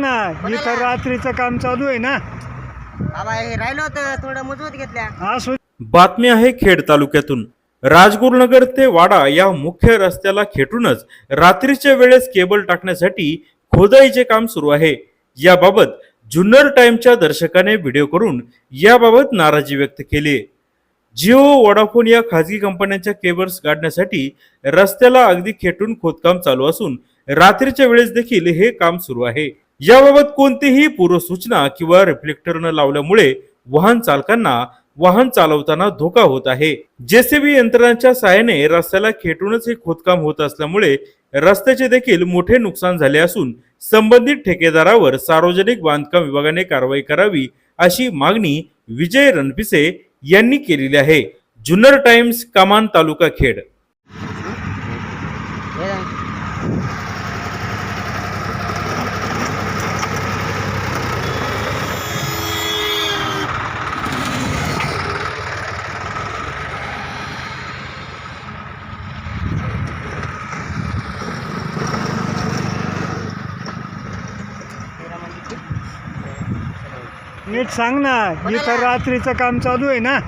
ना इथं रात्रीचं काम चालू आहे ना. बाबा हे राहिलं होतं थोडं मजबूत घेतल्या. असू बातमी आहे खेड तालुक्यातून. राजगुरुनगर ते वाडा या मुख्य रस्त्याला खेटूनच रात्रीच्या वेळेस केबल टाकण्यासाठी खोदाईचे काम सुरू आहे. याबाबत जुन्नर टाइमच्या दर्शकाने व्हिडिओ करून याबाबत नाराजी व्यक्त केली. जिओ वोडाफोन या खाजगी कंपन्यांच्या केबल्स काढण्यासाठी रस्त्याला अगदी खेटून खोदकाम चालू असून रात्रीच्या वेळेस देखील हे काम सुरू आहे. याबाबत कोणतीही पूर्वसूचना किंवा रिफ्लेक्टर न लावल्यामुळे वाहन चालकांना वाहन चालवताना धोका होत आहे. जेसीबी यंत्रणांच्या सहाय्याने रस्त्याला खेटूनच हे खोदकाम होत असल्यामुळे रस्त्याचे देखील मोठे नुकसान झाले असून संबंधित ठेकेदारावर सार्वजनिक बांधकाम विभागाने कारवाई करावी अशी मागणी विजय रणपिसे यांनी केलेली आहे. जुन्नर टाइम्स कमान तालुका खेड. नीट सांग ना इथं रात्रीचं काम चालू आहे ना.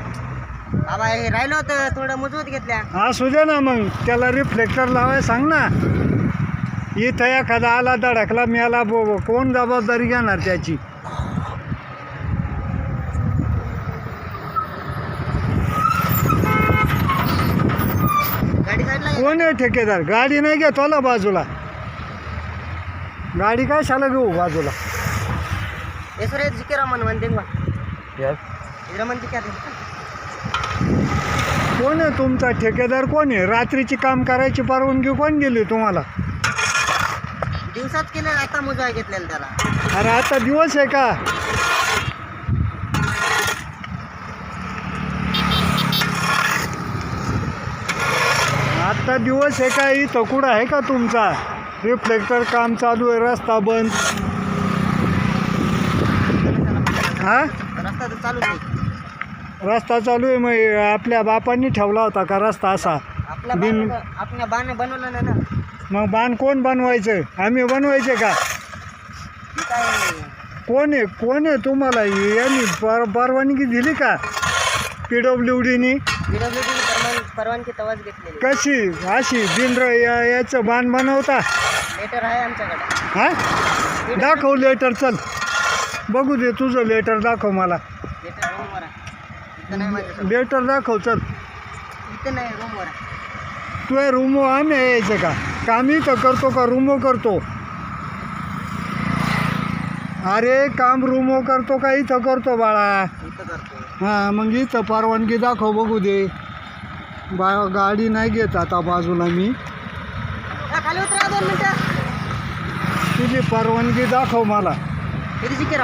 बाबा हे राहिलं होतं थोडं मजबूत घेतल्या. असू दे ना मग त्याला रिफ्लेक्टर लावाय सांग ना. इथं एखादा आला धडकला मेला बो बो. कोण जबाबदारी घेणार त्याची? गाडी. कोण आहे ठेकेदार? गाडी नाही घेतो ना बाजूला. गाडी काय शाला घेऊ बाजूला? सुरे जिके रमन म्हणते बा रमन जिके कोण आहे तुमचा ठेकेदार? कोण आहे? रात्रीची काम करायची परवानगी कोण दिली तुम्हाला? दिवसात केलं आता मुजवा घेतलेलं त्याला. अरे आता दिवस आहे का? आता दिवस आहे का? इथं कुठं आहे का तुमचा? रिफ्लेक्टर काम चालू आहे रस्ता बंद. हा? रस्ता तर आहे. रस्ता चालू आहे मग आपल्या बापांनी ठेवला होता का रस्ता असा? आपल्या बिन- बाण आपल्या बाण बनवलं नाही ना. मग बाण कोण बनवायचं? आम्ही बनवायचे का? काय कोण आहे? कोण आहे तुम्हाला? यांनी पर परवानगी दिली का? पी डब्ल्यू डीनी पीडब्ल्यूडी परवानगी तवाच घेतलेली. कशी? अशी बिंद्र या याचं बाण बनवता? लेटर आहे आमच्याकडे. हा? दाखव लेटर चल. बघू दे तुझं लेटर दाखव मला. लेटर रूमवर आहे. इथं नाही माझ्यासोबत लेटर दाखव चल. इथं नाही रूमवर आहे. तू रूमो आम्ही यायचं का? काम इथं करतो का रूमो करतो? अरे काम रूमो करतो का इथं करतो बाळा? इथं करतो. हां मग इथं परवानगी दाखव बघू दे. बा गाडी नाही घेत आता बाजूला मी. हा, खाली उतरा दोन मिनटं. तुझी परवानगी दाखव मला. किती शिके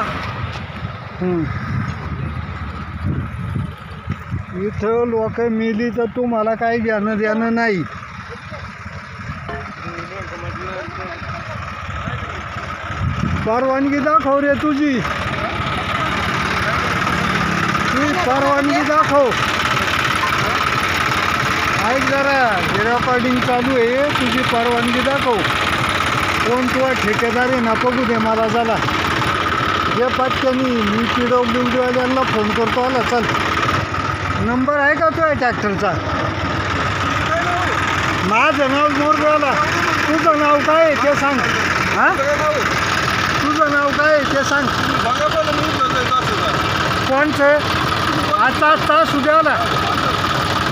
इथं लोक मिली तर तुम्हाला काही घेणं देणं नाही. परवानगी दाखव रे तुझी. तुझी परवानगी दाखव. ऐक जरा रेकॉर्डिंग चालू आहे तुझी परवानगी दाखव. कोण तुला ठेकेदार आहे ना बघू दे मला झाला जे पटकनी मी पी बिंडीवाल्यांना फोन करतो आला चल. नंबर आहे का तुझ्या ट्रॅक्टरचा माझं नाव मोरगावला तुझं नाव काय आहे ते सांग. हां? तुझं नाव काय आहे ते सांग. कोणचं? आता तास उद्याला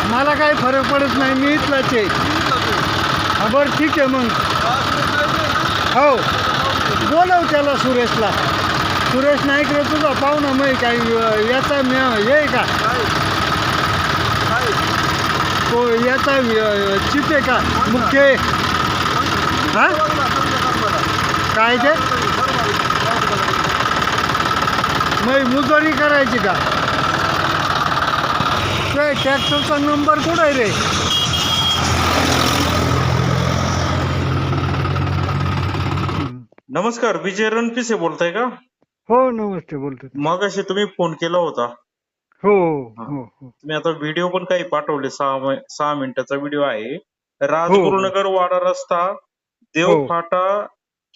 मला काही फरक पडत नाही मी इथलाच आहे. हा बरं ठीक आहे मग. हो. बोलव त्याला सुरेशला. सुरेश नाईक रे तुझा पाहुणा मग काय अं, याचा मी हे का? तो याचा चिते का? मुख्य आहे? हा? काय ते? मग मुजोरी करायची का? ते ट्रॅक्टरचा नंबर कुठं आहे रे? नमस्कार विजय रणपिसे बोलताय का? हो नमस्ते बोलतो मग तुम्ही फोन केला होता. हो हो. हो तुम्ही आता व्हिडिओ पण काही पाठवले सहा सहा मिनिटाचा व्हिडिओ आहे. राजगुरुनगर वाडा रस्ता देवफाटा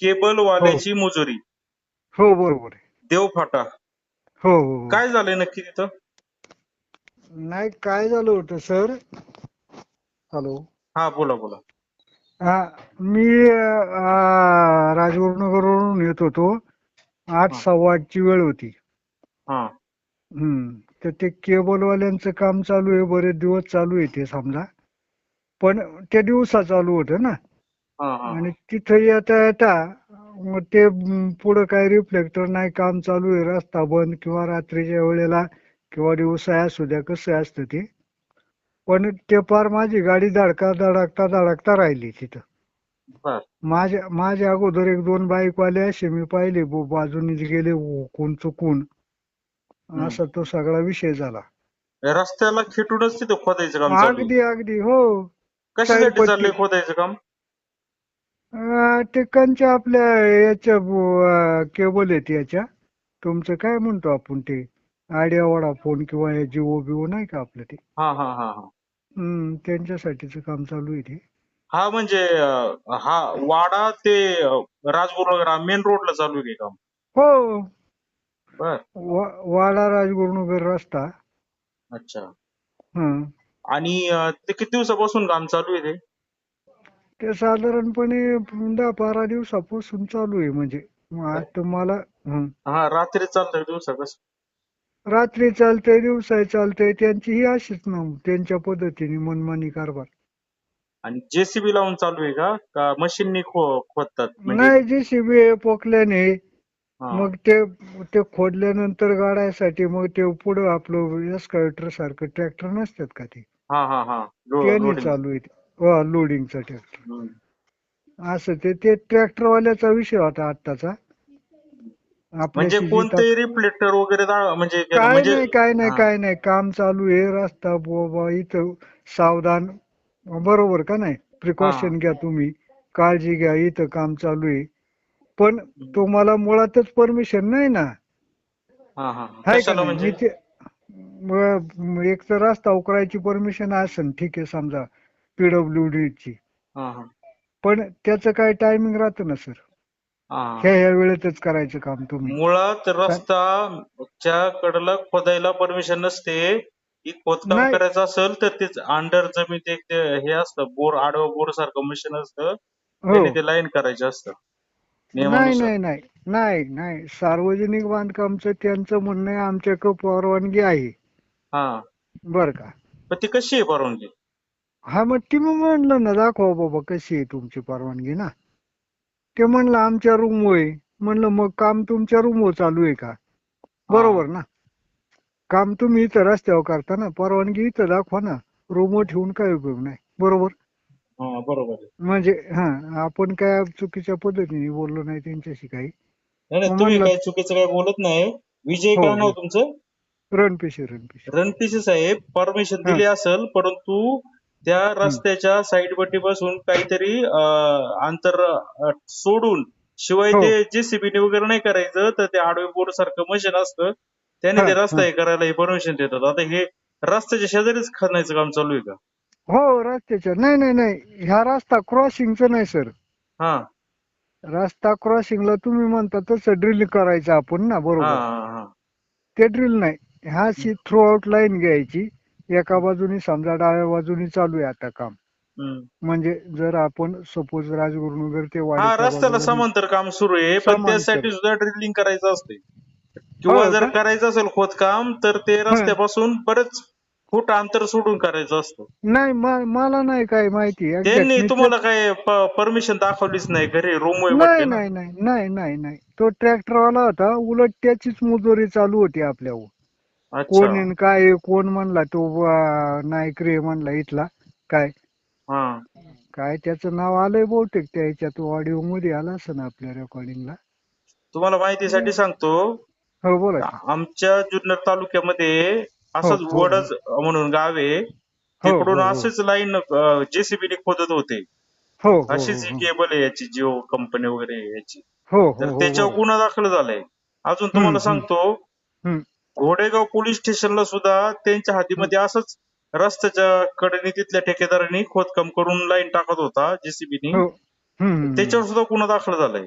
केबल वाल्याची मुजुरी. हो बरोबर आहे. देवफाटा हो हो हो. काय झालंय नक्की तिथं? नाही काय झालं होतं सर? हॅलो. हा बोला बोला. हा मी अं, राजगुरुनगरवरून येत होतो. आठ. सव्वा आठची वेळ होती. हा. हम्म. तर ते केबलवाल्यांचं काम चालू आहे बरेच दिवस चालू आहे ते समजा. पण ते दिवसा चालू होतं ना. आणि तिथं येता येता मग ते पुढं काय रिफ्लेक्टर नाही काम चालू आहे रस्ता बंद किंवा रात्रीच्या वेळेला किंवा दिवसा असू द्या कसं असतं ते. पण ते पार माझी गाडी धडका धडकता धडकता राहिली तिथं. माझ्या माझ्या अगोदर एक दोन बाईकवाले असे मी पाहिले बाजूने गेले कोण चुकून. असा तो सगळा विषय झाला. रस्त्याला खेटूनच तिथं खोदायचं काम. अगदी अगदी हो. कशासाठी. चाललंय खोदायचं काम? ते कंच्या आपल्या याच्या केबल आहेत याच्या. तुमचं काय म्हणतो आपण ते? आयडिया वडा फोन किंवा जिओ बिओ नाही का आपलं ते? हा हा हा हा. हम्म त्यांच्यासाठीच काम चालू आहे ते. हा म्हणजे अं, हा वाडा ते राजगुरुनगर मेन रोडला चालू आहे का काम? हो. बर. वा- वाडा राजगुरुनगर रस्ता. अच्छा. हं. आणि अं, ते किती दिवसापासून काम चालू आहे ते? ते साधारणपणे दहा बारा दिवसापासून चालू आहे म्हणजे. मग आज तुम्हाला हं. हा रात्री चालतंय दिवसा कसं? रात्री चालतंय दिवसा चालतंय त्यांची ही अशीच ना त्यांच्या पद्धतीने मनमानी कारभार. आणि जेसीबी लावून चालू आहे का? का मशीननी खो खोदतात? म्हणजे नाही जी शिबी पोकल्याने हा. मग ते ते खोदल्यानंतर गाडायसाठी मग ते पुढं आपलं एस्कावेटर सारखं ट्रॅक्टर नसतात का ते? हा हा हा. लो- त्याने लोडिंग. चालू आहे हो लोडिंगचा ट्रॅक्टर हम्म. असं ते ते ट्रॅक्टरवाल्याचा विषय होता आत्ताचा. म्हणजे कोणतेही रिफ्लेक्टर वगैरे दा- म्हणजे काय म्हणजे नाही काय नाही हा. काय नाही. काम चालू आहे. रस्ता बाबा इथं सावधान बरोबर का नाही? प्रिकॉशन घ्या तुम्ही. काळजी घ्या. इथं काम चालू आहे. पण तुम्हाला मुळातच परमिशन नाही ना? हा हा हाय का कशाला नाही? म्हणजे? मी ते- एक तर रस्ता उकरायची परमिशन असेल ठीक आहे समजा पीडब्ल्यू ची. हा हा. पण त्याचं काय टायमिंग राहतं ना सर हा. ह्या ह्या वेळेतच करायचं काम तुम्ही. मुळात कडेला खोदायला परमिशन नसते. की खोदकाम नाही. करायचं असेल तर तेच अंडर जमीन एक ते हे असतं बोर आडवं बोर सारखं मशीन असतं. हो. त्याने ते लाईन करायचं असतं. नाही नियमानुसार. नाही नाही नाही. नाही सार्वजनिक बांधकामचं त्यांचं म्हणणं आहे आमच्याकडे परवानगी आहे. हा. बर का? पण ती कशी आहे परवानगी? हा मग ती मग म्हणलं ना दाखवा बाबा कशी आहे तुमची परवानगी ना. ते म्हणलं आमच्या रूम होय म्हणलं मग काम तुमच्या रूमवर चालू आहे का? बरोबर ना? काम तुम्ही इथं रस्त्यावर करता ना परवानगी इथं दाखवा ना. रूमवर ठेवून काय उपयोग नाही. बरोबर? हा बरोबर आहे. म्हणजे हा आपण काय चुकीच्या पद्धतीने बोललो नाही त्यांच्याशी काही? नाही तुम्ही काय चुकीचं काय बोलत नाही. विजय हो, काय नाव हो. तुमचं? रणपिशी रणपिशी. रणपिसे साहेब परमिशन दिली असेल परंतु त्या रस्त्याच्या साईड बसून काहीतरी अं, अंतर अं, सोडून शिवाय हो. ते जेसीबीने वगैरे नाही करायचं तर ते आडवे बोर्ड सारखं मशीन असतं. त्याने हा, ते रस्ता हा. हे करायला हे परमिशन देतात आता हे रस्त्याच्या शेजारीच खणायचं काम चालू आहे का? हो रस्त्याच्या. नाही नाही नाही. ह्या रस्ता क्रॉसिंगचं नाही सर हा. रस्ता क्रॉसिंगला तुम्ही म्हणता तसं ड्रिल करायचं आपण ना हा बरोबर? हा हा ते ड्रिल नाही. ह्या अशी थ्रू आउट लाईन घ्यायची. एका बाजूनी समजा डाव्या बाजूनी चालू आहे आता काम. हम्म. म्हणजे जर आपण सपोज राजगुरुनगर ते हा वाडीच्या रस्त्याला समांतर काम सुरू आहे. पण समांतर. त्यासाठी सुद्धा ड्रिलिंग करायचं असते किंवा हो जर? करायचं असेल खोदकाम तर ते रस्त्यापासून बरेच फूट अंतर सोडून करायचं असतं. नाही म- मला नाही काय माहिती. त्यांनी तुम्हाला काय परमिशन दाखवलीच नाही घरी रूम नाही नाही नाही नाही नाही नाही. तो ट्रॅक्टरवाला होता उलट त्याचीच मुजोरी चालू होती आपल्यावर. कोण अच्छा. आहे न काय आहे, कोण म्हणला तो अं, नाईक रे म्हणला इथला काय? हा. काय त्याचं नाव आलंय बहुतेक त्या ह्याच्यात ऑडिओ मध्ये आलं असं ना आपल्या रेकॉर्डिंगला तुम्हाला माहितीसाठी सांगतो हो बोला की. आमच्या जुन्नर तालुक्यामध्ये असंच हो, हो. वडज म्हणून गाव आहे हो, तिकडून हो, हो. असेच लाईन जेसीबीने खोदत होते हो हो अशीच ही हो, केबल आहे याची जिओ कंपनी वगैरे आहे याची हो हो तर हो, त्याच्यावर. गुन्हा दाखल झालाय अजून तुम्हाला हम्म. सांगतो हम्म. घोडेगाव पोलीस स्टेशनला सुद्धा त्यांच्या हातीमध्ये असंच रस्त्याच्या कडेने तिथल्या ठेकेदारांनी खोदकाम करून लाईन टाकत होता जेसीबीनी हो हम्म, हम्म, त्याच्यावर सुद्धा गुन्हा दाखल झालाय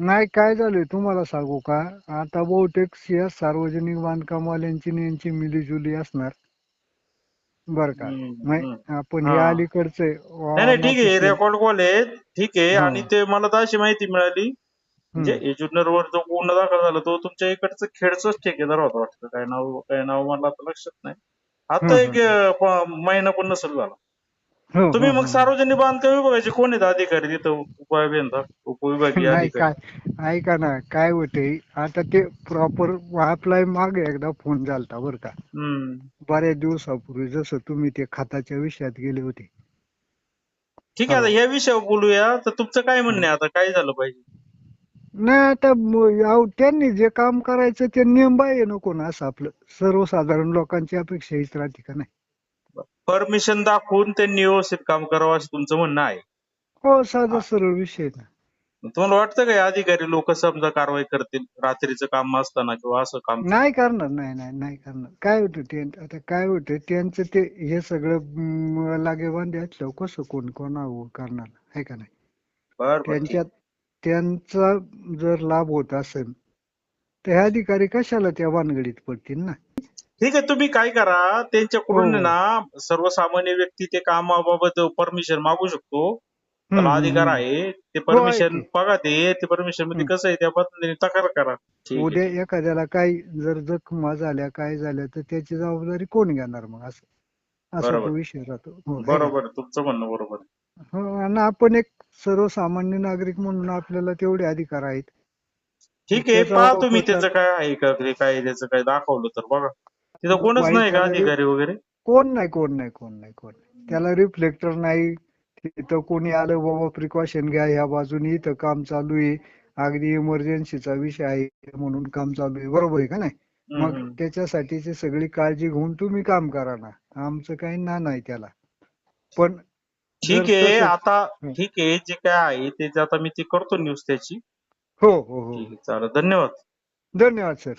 नाही काय झालंय तुम्हाला सांगू का? आता बहुतेक या सार्वजनिक बांधकामवाल्यांची आणि यांची मिलीजुली असणार. बर का? हम्म, हम्म. आपण हे हा. अलीकडचे नाही नाही ठीक आहे रेकॉर्ड कॉल आहे? ठीक आहे हा. आणि ते मला तर अशी माहिती मिळाली म्हणजे वर जो गुन्हा दाखल झाला तो तुमच्या इकडचं खेडचाच ठेकेदार होता वाटतं. काय नाव काय नाव मला आता लक्षात नाही. आता हम्म, एक अं, प- महिना पण नसेल झाला. हो, तुम्ही हो, मग हो. सार्वजनिक बांधकाम विभागाचे कोण आहेत अधिकारी तिथं? उपविभाग उपविभागीय नाही अधिकारी. काय ऐका ना काय होतंय आता ते प्रॉपर आपला मागे एकदा फोन झालता बर का. हम्म. बऱ्याच दिवसापूर्वी जसं तुम्ही ते खताच्या विषयात गेले होते. ठीक आहे आता. या विषयावर बोलूया. तर तुमचं काय म्हणणं आहे? आता काय झालं पाहिजे? नाही आता म- त्यांनी जे काम करायचं ते नियम बाह्य नको ना असं आपलं. सर्वसाधारण लोकांची अपेक्षा हीच राहते का नाही? परमिशन दाखवून त्यांनी व्यवस्थित काम करावं असं तुमचं म्हणणं आहे. हो साधा सरळ विषय आहे. ना तुम्हाला वाटतं का हे अधिकारी लोक समजा कारवाई करतील रात्रीचं काम असताना किंवा असं काम? नाही करणार नाही नाही नाही करणार. काय होतं ते आता काय होतं त्यांचं ते हे सगळं म, लागेबांधे असल्यावर कसं कोण कोणावर करणार आहे का नाही? बरं बरं ठीक. त्यांच्यात त्यांचा जर लाभ होत असेल तर हे अधिकारी कशाला त्या भानगडीत पडतील ना? ठीक आहे तुम्ही काय करा त्यांच्याकडून हो. ना सर्वसामान्य व्यक्ती ते कामाबाबत परमिशन मागू शकतो त्याला अधिकार. आहे ते परमिशन की. बघा ते ते परमिशनमध्ये. कसं आहे त्या पद्धतीने तक्रार करा. उद्या एखाद्याला काही जर जखमा झाल्या काय झाल्या तर त्याची जबाबदारी कोण घेणार मग असं असा बरोबर. विषय राहतो हो, है? बरोबर तुमचं म्हणणं बरोबर आहे. हो, आणि आपण एक सर्वसामान्य नागरिक म्हणून आपल्याला तेवढे अधिकार आहेत ठीक आहे त्याचा पहा तुम्ही. त्याचं काय आहे का ते काय त्याचं काय दाखवलं तर बघा तिथं कोणच नाही का. अधिकारी वगैरे? कोण नाही कोण नाही कोण नाही कोण नाही. त्याला रिफ्लेक्टर नाही. तिथं कोणी आलं बाबा प्रिकॉशन घ्या ह्या बाजूने इथं काम चालू आहे. अगदी इमर्जन्सीचा विषय आहे म्हणून काम चालू आहे. बरोबर आहे का नाही? मग. त्याच्यासाठीची सगळी काळजी घेऊन तुम्ही काम करा ना. आमचं काही ना नाही त्याला. पण ठीक आहे आता. ठीक आहे जे काय आहे ते आता मी ती करतो न्यूज त्याची. हो हो हो. चालेल. धन्यवाद. धन्यवाद सर